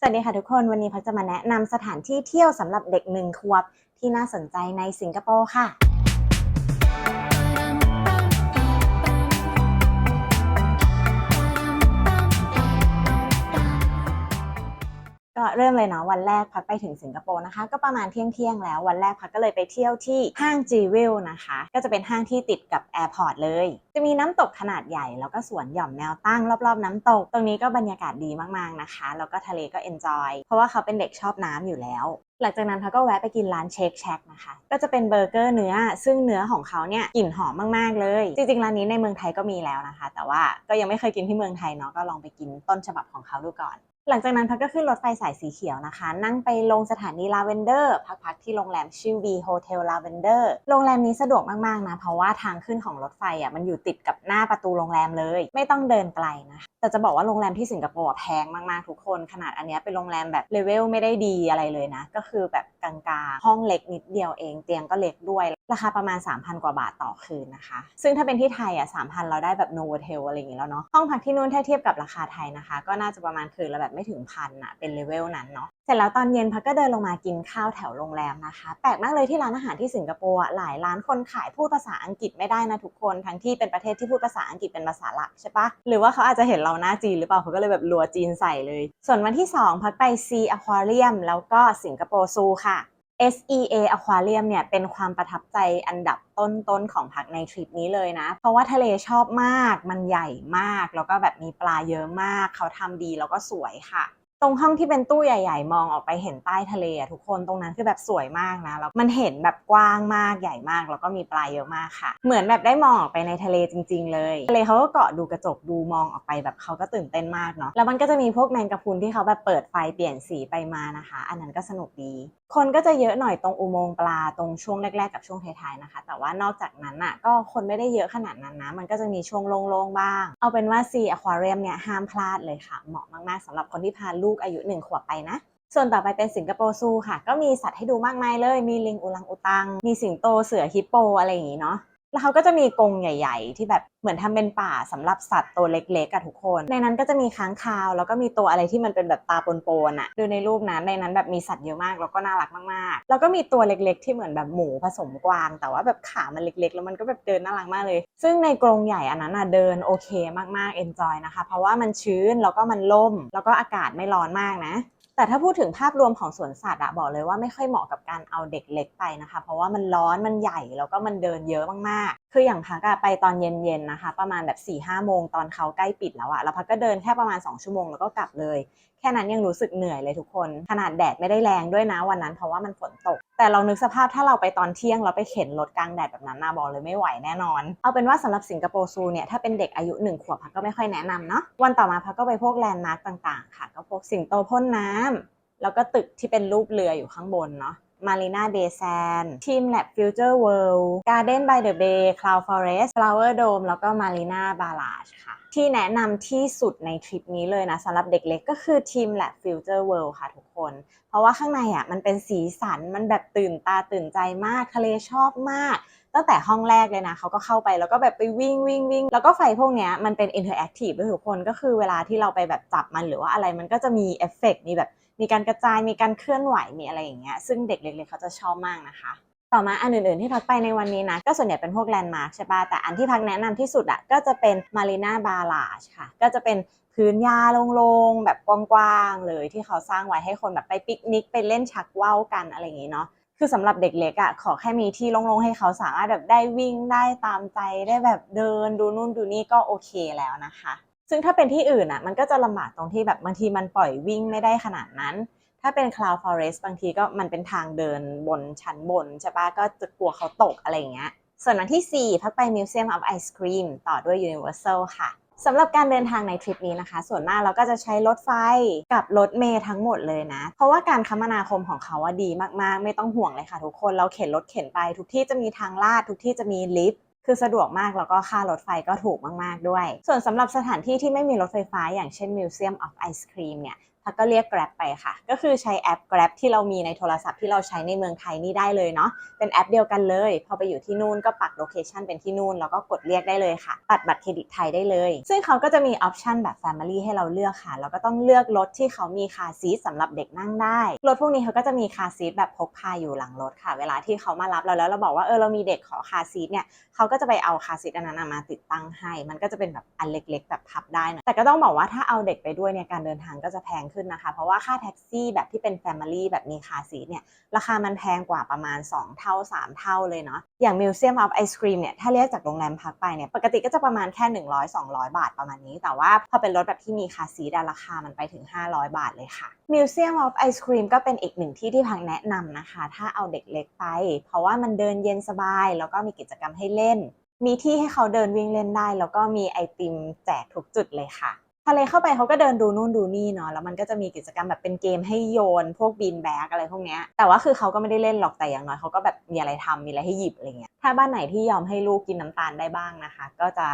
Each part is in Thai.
สวัสดีค่ะทุกคนวันนี้พักจะมาแนะนำสถานที่เที่ยวสำหรับเด็กหนึ่งขวบที่น่าสนใจในสิงคโปร์ค่ะ เริ่มเลยเนาะวันแรกพักไปถึงสิงคโปร์นะคะ ก็ประมาณเที่ยงเที่ยงแล้ววันแรกพักก็เลยไปเที่ยวที่ห้างจีวิลนะคะ ก็จะเป็นห้างที่ติดกับแอร์พอร์ตเลย จะมีน้ำตกขนาดใหญ่แล้วก็สวนหย่อมแนวตั้งรอบๆน้ำตก ตรงนี้ก็บรรยากาศดีมากๆนะคะ แล้วก็ทะเลก็เอนจอยเพราะว่าเขาเป็นเด็กชอบน้ำอยู่แล้วหลังจากนั้นพักก็แวะไปกินร้านเชคแชกนะคะ ก็จะเป็นเบอร์เกอร์เนื้อ ซึ่งเนื้อของเขาเนี่ยกลิ่นหอมมากๆเลย จริงๆ ร้านนี้ในเมืองไทยก็มีแล้วนะคะ แต่ว่าก็ยังไม่เคยกินที่เมืองไทยเนาะ ก็ลองไปกินต้นฉบับของเขาดูก่อน หลังจากนั้นพักก็ขึ้นรถไฟสายสีเขียวนะคะ นั่งไปลงสถานีลาเวนเดอร์ พักๆที่โรงแรมชื่อ V Hotel Lavender โรงแรมนี้สะดวกมาก ๆ นะ เพราะว่าทางขึ้นของรถไฟอะมันอยู่ติดกับหน้าประตูโรงแรมเลย ไม่ต้องเดินไกลนะคะ แต่จะบอกว่าโรงแรมที่สิงคโปร์แพงมากๆทุกคนขนาดอันนี้เป็นโรงแรมแบบเลเวลไม่ได้ดีอะไรเลยนะ ก็คือแบบกลางๆห้องเล็กนิดเดียวเอง เตียงก็เล็กด้วยราคาประมาณ 3,000 กว่าบาทต่อคืนนะคะ ซึ่งถ้าเป็นที่ไทยอะ3,000 เราได้แบบโนเทลอะไรอย่างงี้แล้วเนาะห้องพักที่นู่นถ้าเทียบกับราคาไทยนะคะ ก็น่าจะประมาณคืนละแบบไม่ถึงพันอะเป็นเลเวลนั้นเนาะ เสร็จแล้วตอนเย็นพักก็เดินลงมากินข้าวแถวโรงแรมนะคะ แปลกมากเลยที่ร้านอาหารที่สิงคโปร์อะหลายร้านคนขายพูดภาษาอังกฤษไม่ได้นะทุกคนทั้งที่เป็นประเทศที่พูดภาษาอังกฤษเป็นภาษาหลักใช่ปะหรือว่าเขาอาจจะเห็นเราหน้าจีนหรือเปล่าเขาก็เลยแบบลัวจีนใส่เลย ส่วนวันที่ 2 พักไป Sea Aquarium แล้วก็สิงคโปร์ซูค่ะ SEA Aquarium เนี่ยเป็นความประทับใจอันดับต้นๆของพักในทริปนี้เลยนะ เพราะว่าทะเลชอบมาก มันใหญ่มาก แล้วก็แบบมีปลาเยอะมาก เขาทำดีแล้วก็สวยค่ะ ตรงห้องที่เป็นตู้ใหญ่ ๆ มองออกไปเห็นใต้ทะเลอะทุกคนตรงนั้นคือแบบสวยมากนะแล้วมันเห็นแบบกว้างมากใหญ่มาก แล้วก็มีปลาเยอะมากค่ะ เหมือนแบบได้มองออกไปในทะเลจริง ๆ เลยทะเลเขาก็เกาะดูกระจกดูมองออกไปแบบเขาก็ตื่นเต้นมากเนาะแล้วมันก็จะมีพวกแมงกะพรุนที่เขาแบบเปิดไฟเปลี่ยนสีไปมานะคะ อันนั้นก็สนุกดีคนก็จะเยอะหน่อยตรงอุโมงค์ปลาตรงช่วงแรก ๆ กับช่วงท้ายๆนะคะ แต่ว่านอกจากนั้นน่ะก็คนไม่ได้เยอะขนาดนั้นนะ มันก็จะมีช่วงโล่งๆบ้าง เอาเป็นว่าซีอควาเรียมเนี่ยห้ามพลาดเลยค่ะ เหมาะมากๆสำหรับคนที่พาลูกอายุหนึ่งขวบไปนะส่วนต่อไปเป็นสิงคโปร์ซูค่ะ ก็มีสัตว์ให้ดูมากมายเลย มีลิงอุลังอุตัง มีสิงโตเสือฮิปโปอะไรอย่างงี้เนาะแล้วเขาก็จะมีกรงใหญ่ ๆ ที่แบบ เหมือนทำเป็นป่าสำหรับสัตว์ตัวเล็กๆอะทุกคน ในนั้นก็จะมีค้างคาว แล้วก็มีตัวอะไรที่มันเป็นแบบตาปนๆอะดูในรูปนั้นในนั้นแบบมีสัตว์เยอะมากแล้วก็น่ารักมากๆ แล้วก็มีตัวเล็กๆ ที่เหมือนแบบหมูผสมกวาง แต่ว่าแบบขามันเล็กๆ แล้วมันก็แบบเดินน่ารักมากเลย ซึ่งในกรงใหญ่อันนั้นอะเดินโอเคมากๆ enjoy นะคะ เพราะว่ามันชื้นแล้วก็มันล่ม แล้วก็อากาศไม่ร้อนมากนะแต่ถ้าพูดถึงภาพรวมของสวนสัตว์อะบอกเลยว่าไม่ค่อยเหมาะกับการเอาเด็กเล็กไปนะคะ เพราะว่ามันร้อนมันใหญ่แล้วก็มันเดินเยอะมากคืออย่างพักอะไปตอนเย็นๆนะคะ ประมาณแบบ4ี่ห้าโมงตอนเขาใกล้ปิดแล้วอะแล้วพักก็เดินแค่ประมาณ 2 ชั่วโมงแล้วก็กลับเลย แค่นั้นยังรู้สึกเหนื่อยเลยทุกคน ขนาดแดดไม่ได้แรงด้วยนะวันนั้นเพราะว่ามันฝนตก แต่เรานึกสภาพถ้าเราไปตอนเที่ยงเราไปเข็นรถกลางแดดแบบนั้นนะบอกเลยไม่ไหวแน่นอน เอาเป็นว่าสำหรับสิงคโปร์ซูเนี่ยถ้าเป็นเด็กอายุหนึ่งขวบพักก็ไม่ค่อยแนะนำเนาะวันต่อมาพักก็ไปพวกแลนด์มาร์กต่างๆ ค่ะ ก็พวกสิงโตพ่นน้ำแล้วก็ตึกที่เป็นรูปเรืออยู่ข้างบนเนาะ Marina Bay Sand Team Lab Future World Garden by the Bay Cloud Forest Flower Dome แล้วก็ Marina Barrage ค่ะ ที่แนะนำที่สุดในทริปนี้เลยนะสำหรับเด็กเล็กก็คือ Team Lab Future World ค่ะทุกคน เพราะว่าข้างในอะมันเป็นสีสันมันแบบตื่นตาตื่นใจมากทะเลชอบมาก ตั้งแต่ห้องแรกเลยนะเขาก็เข้าไปแล้วก็แบบไปวิ่งวิ่งวิ่งแล้วก็ไฟพวกเนี้ยมันเป็นอินเทอร์แอคทีฟด้วยทุกคนก็คือเวลาที่เราไปแบบจับมันหรือว่าอะไรมันก็จะมีเอฟเฟกต์มีแบบ มีการกระจายมีการเคลื่อนไหวมีอะไรอย่างเงี้ยซึ่งเด็กเล็กๆเขาจะชอบมากนะคะ ต่อมาอันอื่นๆที่พักไปในวันนี้นะ ก็ส่วนใหญ่เป็นพวกแลนด์มาร์คใช่ปะแต่อันที่พักแนะนำที่สุดอะก็จะเป็นมารีนาบาลาชค่ะ ก็จะเป็นพื้นหญ้าโล่งๆแบบกว้างๆเลยที่เขาสร้างไว้ให้คนแบบไปปิกนิกไปเล่นชักว่าวกันอะไรอย่างงี้เนาะคือสำหรับเด็กเล็กอะขอแค่มีที่โล่งๆให้เขาสามารถแบบได้วิ่งได้ตามใจได้แบบเดินดูนู่นดูนี่ก็โอเคแล้วนะคะ ซึ่งถ้าเป็นที่อื่นอะมันก็จะลำบากตรงที่แบบบางทีมันปล่อยวิ่งไม่ได้ขนาดนั้น ถ้าเป็น Cloud Forest บางทีก็มันเป็นทางเดินบนชั้นบนใช่ปะก็จะกลัวเขาตกอะไรอย่างเงี้ยส่วนวันที่ 4 พักไป Museum of Ice Cream ต่อด้วย Universal ค่ะสำหรับการเดินทางในทริปนี้นะคะ ส่วนมากเราก็จะใช้รถไฟกับรถเมล์ทั้งหมดเลยนะ เพราะว่าการคมนาคมของเขาว่าดีมากๆ ไม่ต้องห่วงเลยค่ะทุกคน เราเข็นรถเข็นไป ทุกที่จะมีทางลาด ทุกที่จะมีลิฟต์ คือสะดวกมากแล้วก็ค่ารถไฟก็ถูกมาก ๆ ด้วย ส่วนสำหรับสถานที่ที่ไม่มีรถไฟฟ้าอย่างเช่น Museum of Ice Cream เนี่ย พักก็เรียก Grab ไปค่ะ ก็คือใช้แอป Grab ที่เรามีในโทรศัพท์ที่เราใช้ในเมืองไทยนี่ได้เลยเนาะ เป็นแอปเดียวกันเลย พอไปอยู่ที่นู่นก็ปักโลเคชันเป็นที่นู่นแล้วก็กดเรียกได้เลยค่ะ ปัดบัตรเครดิตไทยได้เลย ซึ่งเขาก็จะมีออปชันแบบ Family ให้เราเลือกค่ะ แล้วก็ต้องเลือกรถที่เขามีคาซีทสำหรับเด็กนั่งได้ รถพวกนี้เขาก็จะมีคาซีทแบบพกพาอยู่หลังรถค่ะ เวลาที่เขามารับเราแล้วเราบอกว่าเออเรามีเด็กขอคาซีทเนี่ย เขาก็จะไปเอาคาซีทอันนั้นมาติดตั้งให้ มันก็จะเป็นแบบอันเล็ก ๆ แบบพับได้นะแต่ก็ต้องบอกว่าถ้าเอาเด็กไปด้วยเนี่ยการเดินทางก็จะแพงขึ้นนะคะ เพราะว่าค่าแท็กซี่แบบที่เป็น Family แบบมีคาซีเนี่ยราคามันแพงกว่าประมาณ 2 เท่า 3 เท่าเลยเนาะอย่าง Museum of Ice Cream เนี่ยถ้าเรียกจากโรงแรมพักไปเนี่ยปกติก็จะประมาณแค่ 100-200 บาทประมาณนี้ แต่ว่าพอเป็นรถแบบที่มีคาซีทอะราคามันไปถึง 500 บาทเลยค่ะ Museum of Ice Cream ก็เป็นอีกหนึ่งที่ที่พักแนะนำนะคะ ถ้าเอาเด็กเล็กไป เพราะว่ามันเดินเย็นสบาย แล้วก็มีกิจกรรมให้เล่น มีที่ให้เขาเดินวิ่งเล่นได้ แล้วก็มีไอติมแจกทุกจุดเลยค่ะ ทะเลเข้าไปเขาก็เดินดูนู่นดูนี่เนาะแล้วมันก็จะมีกิจกรรมแบบเป็นเกมให้โยน พวกบีนแบกอะไรพวกเนี้ยแต่ว่าคือเขาก็ไม่ได้เล่นหรอกแต่อย่างน้อยเขาก็แบบมีอะไรทำมีอะไรให้หยิบอะไรเงี้ยถ้าบ้านไหนที่ยอมให้ลูกกินน้ำตาลได้บ้างนะคะ ก็จะ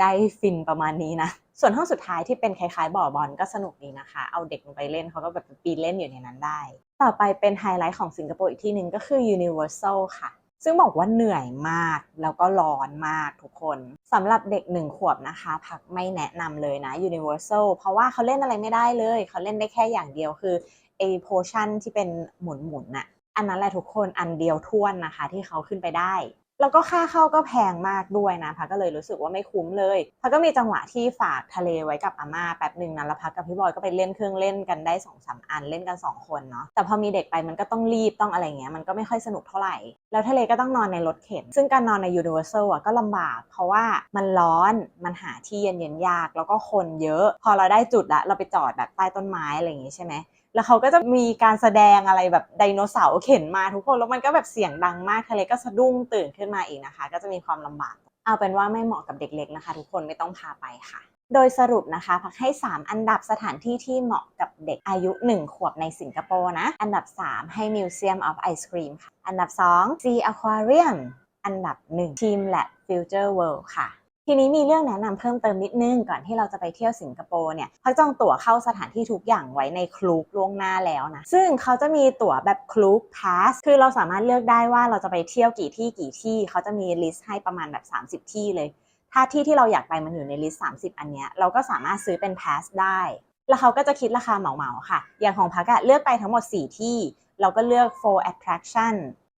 ได้ฟินประมาณนี้นะ ส่วนห้องสุดท้ายที่เป็นคล้ายๆบ่อบอลก็สนุกดีนะคะ เอาเด็กลงไปเล่นเขาก็แบบปีนเล่นอยู่ในนั้นได้ ต่อไปเป็นไฮไลท์ของสิงคโปร์อีกที่หนึ่งก็คือ Universal ค่ะ ซึ่งบอกว่าเหนื่อยมากแล้วก็ร้อนมากทุกคนสำหรับเด็กหนึ่งขวบนะคะ พักไม่แนะนำเลยนะ Universal เพราะว่าเขาเล่นอะไรไม่ได้เลย เขาเล่นได้แค่อย่างเดียวคือไอโพชั่นที่เป็นหมุนหมุนๆน่ะอันนั้นแหละทุกคนอันเดียวท่วนนะคะ ที่เขาขึ้นไปได้ แล้วก็ค่าเข้าก็แพงมากด้วยนะพักก็เลยรู้สึกว่าไม่คุ้มเลยพักก็มีจังหวะที่ฝากทะเลไว้กับอาม่าแป๊บหนึ่งนะแล้วพักกับพี่บอยก็ไปเล่นเครื่องเล่นกันได้สองสามอันเล่นกันสองคนเนาะแต่พอมีเด็กไปมันก็ต้องรีบต้องอะไรเงี้ยมันก็ไม่ค่อยสนุกเท่าไหร่ แล้วทะเลก็ต้องนอนในรถเข็น ซึ่งการนอนใน Universal อะก็ลำบาก เพราะว่ามันร้อนมันหาที่เย็นๆยาก แล้วก็คนเยอะ พอเราได้จุดละเราไปจอดแบบใต้ต้นไม้อะไรอย่างงี้ใช่ไหม แล้วเขาก็จะมีการแสดงอะไรแบบไดโนเสาร์เข็นมาทุกคนแล้วมันก็แบบเสียงดังมากทะเลก็สะดุ้งตื่นขึ้นมาอีกนะคะ ก็จะมีความลำบาก เอาเป็นว่าไม่เหมาะกับเด็กเล็กนะคะ ทุกคนไม่ต้องพาไปค่ะ โดยสรุปนะคะ พักให้ 3 อันดับสถานที่ที่เหมาะกับเด็กอายุ 1 ขวบในสิงคโปร์นะ อันดับ 3 ให้ Museum of Ice Cream ค่ะ อันดับ 2 Sea Aquarium อันดับ 1 Team Lab Future World ค่ะ ทีนี้มีเรื่องแนะนำเพิ่มเติมนิดนึงก่อนที่เราจะไปเที่ยวสิงคโปร์เนี่ยพักจองตั๋วเข้าสถานที่ทุกอย่างไว้ในคลูกล่วงหน้าแล้วนะ ซึ่งเขาจะมีตั๋วแบบคลูกพาสคือเราสามารถเลือกได้ว่าเราจะไปเที่ยวกี่ที่กี่ที่ เขาจะมีลิสต์ให้ประมาณแบบ 30 ที่เลย ถ้าที่ที่เราอยากไปมันอยู่ในลิสต์30 อันเนี้ยเราก็สามารถซื้อเป็นพาสได้ แล้วเขาก็จะคิดราคาเหมาๆค่ะ อย่างของพักอะเลือกไปทั้งหมด 4 ที่ เราก็เลือก for attraction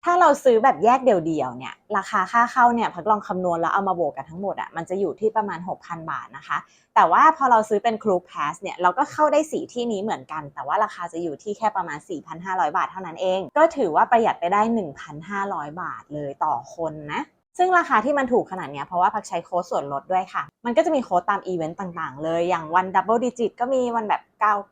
ถ้าเราซื้อแบบแยกเดี่ยวๆเนี่ยราคาค่าเข้าเนี่ยพักลองคำนวณแล้วเอามาบวกกันทั้งหมดอะมันจะอยู่ที่ประมาณ 6,000 บาทนะคะ แต่ว่าพอเราซื้อเป็นครูพาสเนี่ยเราก็เข้าได้สีที่นี้เหมือนกัน แต่ว่าราคาจะอยู่ที่แค่ประมาณ 4,500 บาทเท่านั้นเอง ก็ถือว่าประหยัดไปได้ 1,500 บาทเลยต่อคนนะ ซึ่งราคาที่มันถูกขนาดนี้เพราะว่าพักใช้โค้ดส่วนลดด้วยค่ะ มันก็จะมีโค้ดตามอีเวนต์ต่างๆ เลย อย่างวันดับเบิลดิจิตก็มีวันแบบ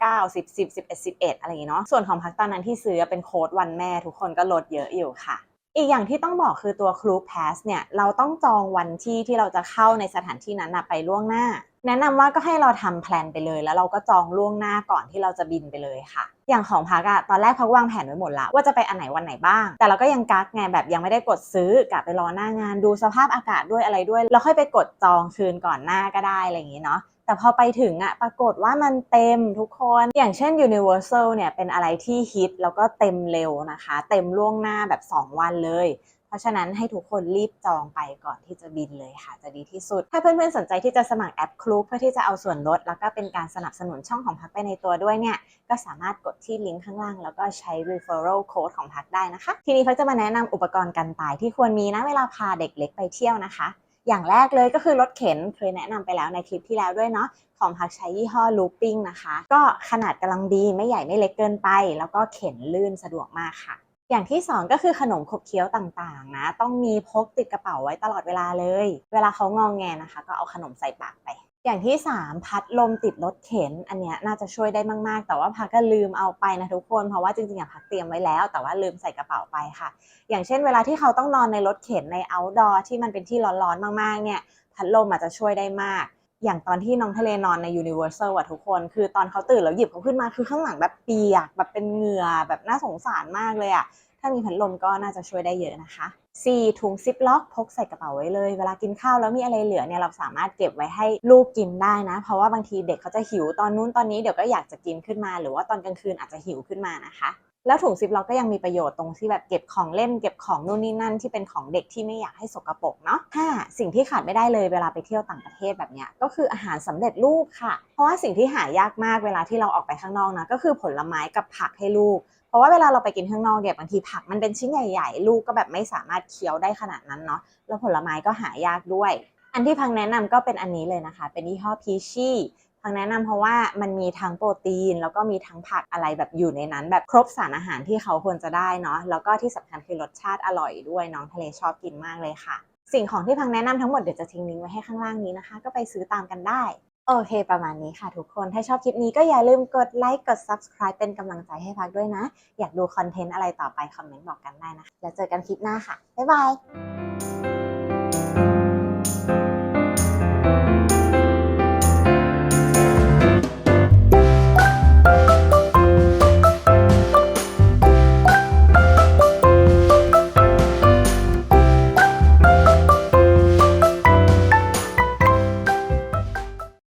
99 10 10 11 11 อะไรอย่างเนาะ ส่วนของพักตอนนั้นที่ซื้อเป็นโค้ดวันแม่ทุกคนก็ลดเยอะอยู่ค่ะ อีกอย่างที่ต้องบอกคือตัวครูพาสเนี่ย เราต้องจองวันที่ที่เราจะเข้าในสถานที่นั้นไปล่วงหน้า แนะนำว่าก็ให้เราทำแพลนไปเลย แล้วเราก็จองล่วงหน้าก่อนที่เราจะบินไปเลยค่ะ อย่างของพักอะตอนแรกพักวางแผนไว้หมดละว่าจะไปอันไหนวันไหนบ้าง แต่เราก็ยังกักไงแบบยังไม่ได้กดซื้อกะไปรอหน้างานดูสภาพอากาศด้วยอะไรด้วย แล้วค่อยไปกดจองคืนก่อนหน้าก็ได้อะไรอย่างงี้เนาะแต่พอไปถึงอะปรากฏว่ามันเต็มทุกคน อย่างเช่น Universal เนี่ยเป็นอะไรที่ฮิตแล้วก็เต็มเร็วนะคะ เต็มล่วงหน้าแบบ 2 วันเลย เพราะฉะนั้นให้ทุกคนรีบจองไปก่อนที่จะบินเลยค่ะจะดีที่สุด ถ้าเพื่อนๆสนใจที่จะสมัครแอปคลูเพื่อที่จะเอาส่วนลด แล้วก็เป็นการสนับสนุนช่องของพักไปในตัวด้วยเนี่ยก็สามารถกดที่ลิงก์ข้างล่าง แล้วก็ใช้ referral code ของพักได้นะคะ ทีนี้พักจะมาแนะนำอุปกรณ์กันตายที่ควรมีนะเวลาพาเด็กเล็กไปเที่ยวนะคะอย่างแรกเลยก็คือรถเข็นเคยแนะนำไปแล้วในคลิปที่แล้วด้วยเนาะของพักใช้ยี่ห้อ Looping นะคะ ก็ขนาดกำลังดีไม่ใหญ่ไม่เล็กเกินไป แล้วก็เข็นลื่นสะดวกมากค่ะ อย่างที่2ก็คือขนมขบเคี้ยวต่างๆนะ ต้องมีพกติดกระเป๋าไว้ตลอดเวลาเลย เวลาเขางองแงนะคะ ก็เอาขนมใส่ปากไป อย่างที่ 3 พัดลมติดรถเข็น อันเนี้ยน่าจะช่วยได้มากๆ แต่ว่าพักก็ลืมเอาไปนะทุกคน เพราะว่าจริงๆอะพักเตรียมไว้แล้ว แต่ว่าลืมใส่กระเป๋าไปค่ะ อย่างเช่น เวลาที่เขาต้องนอนในรถเข็นใน outdoor ที่มันเป็นที่ร้อนๆมากๆเนี่ย พัดลมอาจจะช่วยได้มาก อย่างตอนที่น้องทะเลนอนใน Universal อะทุกคน คือตอนเขาตื่นแล้วหยิบเขาขึ้นมาคือข้างหลังแบบเปียกแบบเป็นเหงื่อแบบน่าสงสารมากเลยอะถ้ามีพัดลมก็น่าจะช่วยได้เยอะนะคะ 4. ถุงซิปล็อกพกใส่กระเป๋าไว้เลย เวลากินข้าวแล้วมีอะไรเหลือเนี่ยเราสามารถเก็บไว้ให้ลูกกินได้นะ เพราะว่าบางทีเด็กเขาจะหิวตอนนู้นตอนนี้เดี๋ยวก็อยากจะกินขึ้นมา หรือว่าตอนกลางคืนอาจจะหิวขึ้นมานะคะ แล้วถุงซิปล็อกก็ยังมีประโยชน์ตรงที่แบบเก็บของเล่นเก็บของนู่นนี่นั่นที่เป็นของเด็กที่ไม่อยากให้สกรปรกเนาะ 5. สิ่งที่ขาดไม่ได้เลยเวลาไปเที่ยวต่างประเทศแบบเนี้ยก็คืออาหารสำเร็จรูปค่ะ เพราะว่าสิ่งที่หายากมากเวลาที่เราออกไปข้างนอกนะก็คือผลไม้กับผักให้ลูกเพราะว่าเวลาเราไปกินข้างนอกเนี่ยบางทีผักมันเป็นชิ้นใหญ่ๆ ลูกก็แบบไม่สามารถเคี้ยวได้ขนาดนั้นเนาะแล้วผลไม้ก็หายากด้วย อันที่พังแนะนำก็เป็นอันนี้เลยนะคะ เป็นยี่ห้อพีชี่ พังแนะนำเพราะว่ามันมีทั้งโปรตีน แล้วก็มีทั้งผักอะไรแบบอยู่ในนั้น แบบครบสารอาหารที่เขาควรจะได้เนาะแล้วก็ที่สำคัญคือรสชาติอร่อยด้วยน้องทะเลชอบกินมากเลยค่ะ สิ่งของที่พังแนะนำทั้งหมดเดี๋ยวจะทิ้งลิงก์ไว้ให้ข้างล่างนี้นะคะ ก็ไปซื้อตามกันได้โอเค ประมาณนี้ค่ะทุกคน ถ้าชอบคลิปนี้ก็อย่าลืมกดไลค์ กด subscribe เป็นกำลังใจให้พักด้วยนะ อยากดูคอนเทนต์อะไรต่อไป คอมเมนต์บอกกันได้นะคะ แล้วเจอกันคลิปหน้าค่ะ บ๊ายบาย